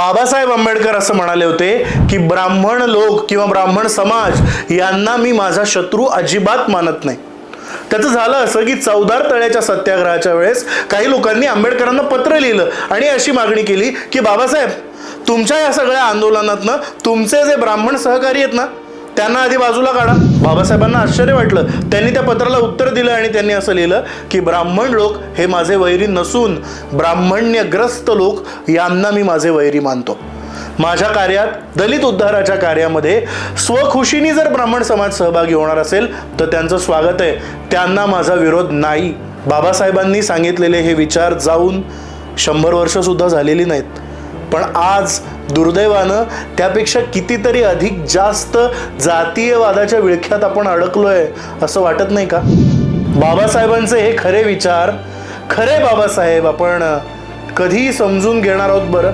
बाबासाहेब आंबेडकर असं म्हणाले होते की ब्राह्मण लोक किंवा ब्राह्मण समाज यांना मी माझा शत्रू अजिबात मानत नाही. त्याचं झालं असं की चौदार तळ्याच्या सत्याग्रहाच्या वेळेस काही लोकांनी आंबेडकरांना पत्र लिहिलं आणि अशी मागणी केली की बाबासाहेब तुमच्या या सगळ्या आंदोलनातनं तुमचे जे ब्राह्मण सहकारी आहेत ना त्यांना आधी बाजूला काढा. बाबासाहेबांना आश्चर्य वाटलं. त्यांनी त्या पत्राला उत्तर दिलं आणि त्यांनी असं लिहिलं की ब्राह्मण लोक हे माझे वैरी नसून ब्राह्मण्यग्रस्त लोक यांना मी माझे वैरी मानतो. माझ्या कार्यात दलित उद्धाराच्या कार्यामध्ये स्वखुशीने जर ब्राह्मण समाज सहभागी होणार असेल तर त्यांचं स्वागत आहे. त्यांना माझा विरोध नाही. बाबासाहेबांनी सांगितलेले हे विचार जाऊन शंभर वर्षसुद्धा झालेली नाहीत. पण आज दुर्दैवानं त्यापेक्षा कितीतरी अधिक जास्त जातीयवादाच्या विळख्यात आपण अडकलोय असं वाटत नाही का? बाबासाहेबांचे हे खरे विचार खरे बाबासाहेब आपण कधीही समजून घेणार आहोत बरं.